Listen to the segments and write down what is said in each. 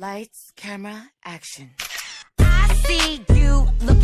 Lights, camera, action. I see you looking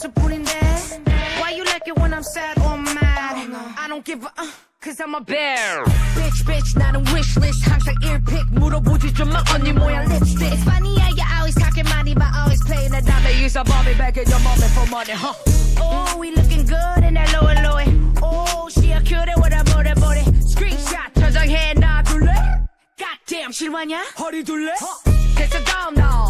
입고 가방 매수 뿐인데. Why you like it when I'm sad or mad? I don't give a uh, cause I'm a bear. Bitch, bitch, 나는 wishlist. 항상 earpick 물어보지 좀마 언니 모양 lipstick. It's funny how you always talking money but always playing the dummy. Use a mommy back in your moment for money, huh? Oh, we looking good in that lower lower. Oh, she a cutie with a booty booty. Screenshot 저장해 놔둘래? Goddamn 실화냐? 허리 둘래? 됐어 다음 너.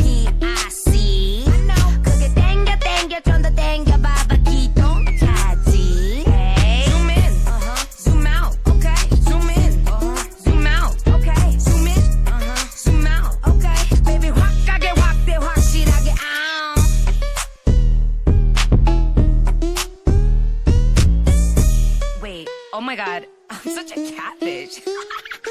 Oh my god, I'm such a catfish.